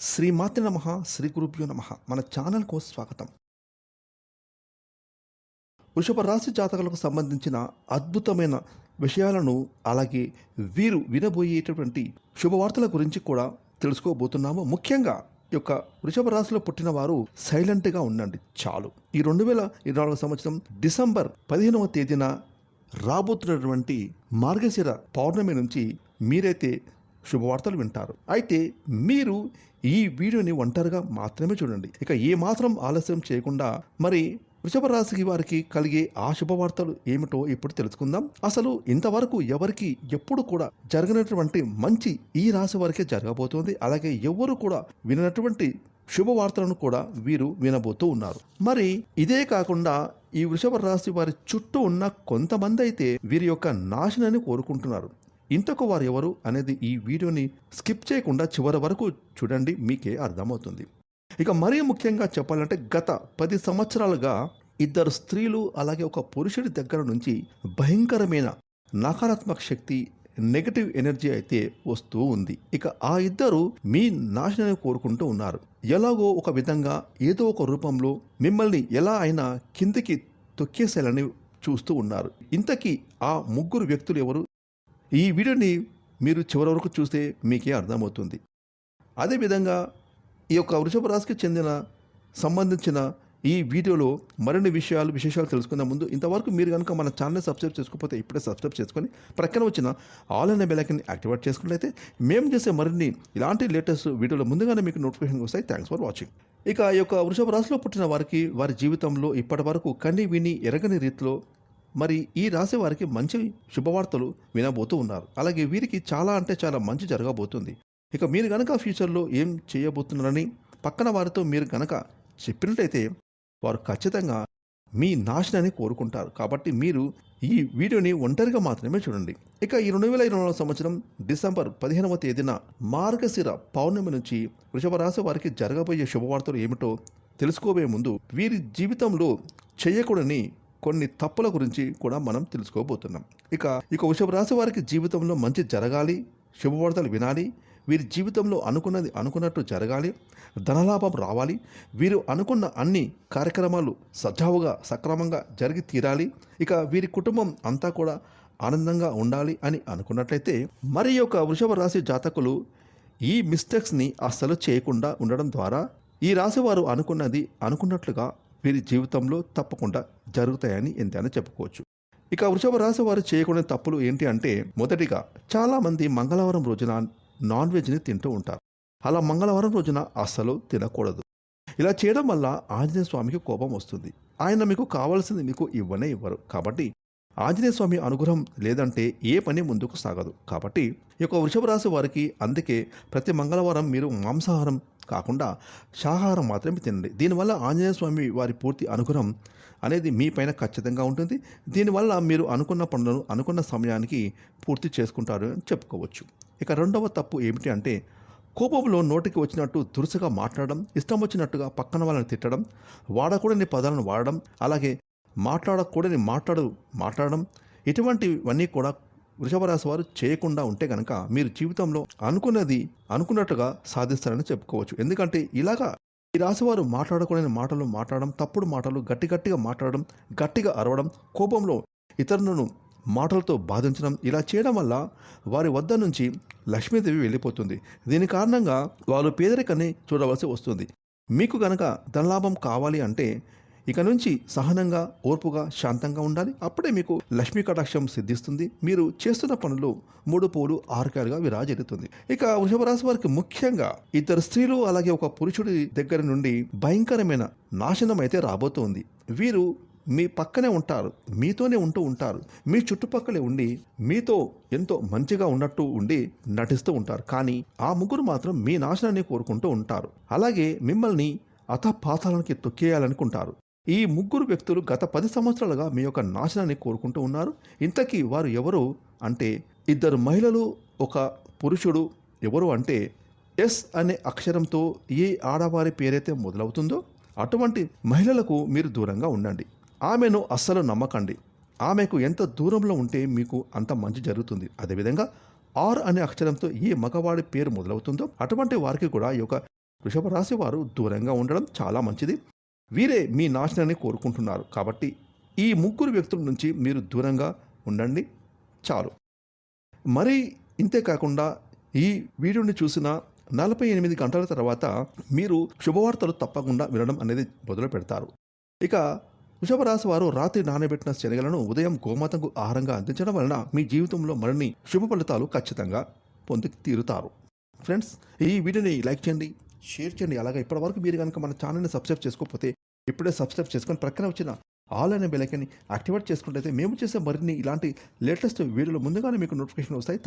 శ్రీమాతి నమ శ్రీ గురుభ్యో నమ. మన ఛానల్కు స్వాగతం. వృషభ రాశి జాతకులకు సంబంధించిన అద్భుతమైన విషయాలను అలాగే వీరు వినబోయేటటువంటి శుభవార్తల గురించి కూడా తెలుసుకోబోతున్నాము. ముఖ్యంగా ఈ యొక్క వృషభ రాశిలో పుట్టిన వారు సైలెంట్గా ఉండండి చాలు. ఈ రెండు వేల ఇరవై నాలుగు సంవత్సరం డిసెంబర్ పదిహేనవ తేదీన రాబోతున్నటువంటి మార్గశిర పౌర్ణమి నుంచి మీరైతే శుభవార్తలు వింటారు. అయితే మీరు ఈ వీడియోని ఒంటరిగా మాత్రమే చూడండి. ఇక ఏ మాత్రం ఆలస్యం చేయకుండా మరి వృషభ రాశి వారికి కలిగే ఆ శుభవార్తలు ఏమిటో ఇప్పుడు తెలుసుకుందాం. అసలు ఇంతవరకు ఎవరికి ఎప్పుడు కూడా జరగనటువంటి మంచి ఈ రాశి వారికే జరగబోతోంది. అలాగే ఎవరు కూడా విననటువంటి శుభవార్తలను కూడా వీరు వినబోతూ ఉన్నారు. మరి ఇదే కాకుండా ఈ వృషభ రాశి వారి చుట్టూ ఉన్న కొంతమంది అయితే వీరి యొక్క నాశనాన్ని కోరుకుంటున్నారు. ఇంతకు వారు ఎవరు అనేది ఈ వీడియోని స్కిప్ చేయకుండా చివరి వరకు చూడండి మీకే అర్థమవుతుంది. ఇక మరీ ముఖ్యంగా చెప్పాలంటే గత పది సంవత్సరాలుగా ఇద్దరు స్త్రీలు అలాగే ఒక పురుషుడి దగ్గర నుంచి భయంకరమైన నకారాత్మక శక్తి నెగటివ్ ఎనర్జీ అయితే వస్తూ ఉంది. ఇక ఆ ఇద్దరు మీ నాశనాన్ని కోరుకుంటూ ఉన్నారు. ఎలాగో ఒక విధంగా ఏదో ఒక రూపంలో మిమ్మల్ని ఎలా అయినా కిందికి తొక్కేసేయాలని చూస్తూ ఉన్నారు. ఇంతకీ ఆ ముగ్గురు వ్యక్తులు ఎవరు? ఈ వీడియోని మీరు చివరి వరకు చూస్తే మీకే అర్థమవుతుంది. అదేవిధంగా ఈ యొక్క వృషభ రాశికి చెందిన సంబంధించిన ఈ వీడియోలో మరిన్ని విషయాలు విశేషాలు తెలుసుకునే ముందు ఇంతవరకు మీరు కనుక మన ఛానల్ సబ్స్క్రైబ్ చేసుకోకపోతే ఇప్పుడే సబ్స్క్రైబ్ చేసుకొని ప్రక్కన వచ్చిన ఆల్ అనే బెలైకన్ యాక్టివేట్ చేసుకున్నట్లయితే మేము చేసే మరిన్ని ఇలాంటి లేటెస్ట్ వీడియోలు ముందుగానే మీకు నోటిఫికేషన్ వస్తాయి. థ్యాంక్స్ ఫర్ వాచింగ్ ఇక ఈ యొక్క వృషభ రాశిలో పుట్టిన వారికి వారి జీవితంలో ఇప్పటి వరకు కన్ని విని ఎరగని రీతిలో మరి ఈ రాశి వారికి మంచి శుభవార్తలు వినబోతూ ఉన్నారు. అలాగే వీరికి చాలా అంటే చాలా మంచి జరగబోతుంది. ఇక మీరు గనక ఫ్యూచర్లో ఏం చేయబోతున్నారని పక్కన వారితో మీరు గనక చెప్పినట్టయితే వారు ఖచ్చితంగా మీ నాశనాన్ని కోరుకుంటారు. కాబట్టి మీరు ఈ వీడియోని ఒంటరిగా మాత్రమే చూడండి. ఇక ఈ రెండు వేల ఇరవై సంవత్సరం డిసెంబర్ పదిహేనవ తేదీన మార్గశిర పౌర్ణమి నుంచి వృషభ రాశి వారికి జరగబోయే శుభవార్తలు ఏమిటో తెలుసుకోబోయే ముందు వీరి జీవితంలో చేయకూడని కొన్ని తప్పుల గురించి కూడా మనం తెలుసుకోబోతున్నాం. ఇక ఇక వృషభ రాశి వారికి జీవితంలో మంచి జరగాలి శుభవార్తలు వినాలి వీరి జీవితంలో అనుకున్నది అనుకున్నట్టు జరగాలి ధనలాభం రావాలి వీరు అనుకున్న అన్ని కార్యక్రమాలు సజావుగా సక్రమంగా జరిగి తీరాలి ఇక వీరి కుటుంబం అంతా కూడా ఆనందంగా ఉండాలి అని అనుకున్నట్లయితే మరి యొక్క వృషభ రాశి జాతకులు ఈ మిస్టేక్స్ని అస్సలు చేయకుండా ఉండడం ద్వారా ఈ రాశి వారు అనుకున్నది అనుకున్నట్లుగా వీరి జీవితంలో తప్పకుండా జరుగుతాయని ఎంతైనా చెప్పుకోవచ్చు. ఇక వృషభ రాశి వారు చేయకూడని తప్పులు ఏంటి అంటే మొదటిగా చాలామంది మంగళవారం రోజున నాన్ వెజ్ని తింటూ ఉంటారు. అలా మంగళవారం రోజున అస్సలు తినకూడదు. ఇలా చేయడం వల్ల ఆంజనేయ స్వామికి కోపం వస్తుంది. ఆయన మీకు కావాల్సింది మీకు ఇవ్వనే ఇవ్వరు. కాబట్టి ఆంజనేయ స్వామి అనుగ్రహం లేదంటే ఏ పని ముందుకు సాగదు. కాబట్టి ఈ యొక్క వృషభ రాశి వారికి అందుకే ప్రతి మంగళవారం మీరు మాంసాహారం కాకుండా శాహాహారం మాత్రమే తినండి. దీనివల్ల ఆంజనేయ స్వామి వారి పూర్తి అనుగ్రహం అనేది మీ పైన ఖచ్చితంగా ఉంటుంది. దీనివల్ల మీరు అనుకున్న పనులను అనుకున్న సమయానికి పూర్తి చేసుకుంటారు అని చెప్పుకోవచ్చు. ఇక రెండవ తప్పు ఏమిటి అంటే కోపంలో నోటికి వచ్చినట్టు దురుసుగా మాట్లాడడం ఇష్టం వచ్చినట్టుగా పక్కన వాళ్ళని తిట్టడం వాడకూడని పదాలను వాడడం అలాగే మాట్లాడకూడని మాట్లాడు మాట్లాడడం ఇటువంటివన్నీ కూడా వృషభ రాశి వారు చేయకుండా ఉంటే కనుక మీరు జీవితంలో అనుకున్నది అనుకున్నట్టుగా సాధిస్తారని చెప్పుకోవచ్చు. ఎందుకంటే ఇలాగా ఈ రాశివారు మాట్లాడకూడని మాటలు మాట్లాడడం తప్పుడు మాటలు గట్టి గట్టిగా మాట్లాడడం గట్టిగా అరవడం కోపంలో ఇతరులను మాటలతో బాధించడం ఇలా చేయడం వల్ల వారి వద్ద నుంచి లక్ష్మీదేవి వెళ్ళిపోతుంది. దీని కారణంగా వారు పేదరికాన్ని చూడవలసి వస్తుంది. మీకు గనక ధనలాభం కావాలి అంటే ఇక నుంచి సహనంగా ఓర్పుగా శాంతంగా ఉండాలి. అప్పుడే మీకు లక్ష్మీ కటాక్షం సిద్ధిస్తుంది. మీరు చేస్తున్న పనులు మూడు పూలు ఆరుకాయలుగా విరాజెడుతుంది ఇక వృషభ రాశి వారికి ముఖ్యంగా ఇద్దరు స్త్రీలు అలాగే ఒక పురుషుడి దగ్గర నుండి భయంకరమైన నాశనం అయితే రాబోతోంది. వీరు మీ పక్కనే ఉంటారు మీతోనే ఉంటూ ఉంటారు. మీ చుట్టుపక్కలే ఉండి మీతో ఎంతో మంచిగా ఉన్నట్టు ఉండి నటిస్తూ ఉంటారు. కానీ ఆ ముగ్గురు మాత్రం మీ నాశనాన్ని కోరుకుంటూ ఉంటారు. అలాగే మిమ్మల్ని అతపాతాలకి తొక్కేయాలనుకుంటారు. ఈ ముగ్గురు వ్యక్తులు గత పది సంవత్సరాలుగా మీ యొక్క నాశనాన్ని కోరుకుంటూ ఉన్నారు. ఇంతకీ వారు ఎవరు అంటే ఇద్దరు మహిళలు ఒక పురుషుడు ఎవరు అంటే ఎస్ అనే అక్షరంతో ఏ ఆడవారి పేరైతే మొదలవుతుందో అటువంటి మహిళలకు మీరు దూరంగా ఉండండి. ఆమెను అస్సలు నమ్మకండి. ఆమెకు ఎంత దూరంలో ఉంటే మీకు అంత మంచి జరుగుతుంది. అదేవిధంగా ఆర్ అనే అక్షరంతో ఏ మగవాడి పేరు మొదలవుతుందో అటువంటి వారికి కూడా ఈ యొక్క వృషభ రాశి వారు దూరంగా ఉండడం చాలా మంచిది. వీరే మీ నాశనాన్ని కోరుకుంటున్నారు. కాబట్టి ఈ ముగ్గురు వ్యక్తుల నుంచి మీరు దూరంగా ఉండండి. చాలు. మరి ఇంతే కాకుండా ఈ వీడియోని చూసిన నలభై ఎనిమిది గంటల తర్వాత మీరు శుభవార్తలు తప్పకుండా వినడం అనేది మొదలు పెడతారు. ఇక వృషభరాశి వారు రాత్రి నానబెట్టిన శనగలను ఉదయం గోమాతకు ఆహారంగా అందించడం వలన మీ జీవితంలో మరిన్ని శుభ ఫలితాలు ఖచ్చితంగా పొంది తీరుతారు ఫ్రెండ్స్ ఈ వీడియోని లైక్ చేయండి. షేర్ చేయండి. అలాగే ఇప్పటివరకు మీరు కనుక మన ఛానల్ని సబ్స్క్రైబ్ చేసుకోకపోతే ఇప్పుడే సబ్స్క్రైబ్ చేసుకొని ప్రక్కన వచ్చిన ఆల్ అనే బెలైకన్ని యాక్టివేట్ చేసుకుంటే మేము చేసే మరిన్ని ఇలాంటి లేటెస్ట్ వీడియోలు ముందుగానే మీకు నోటిఫికేషన్ వస్తాయి.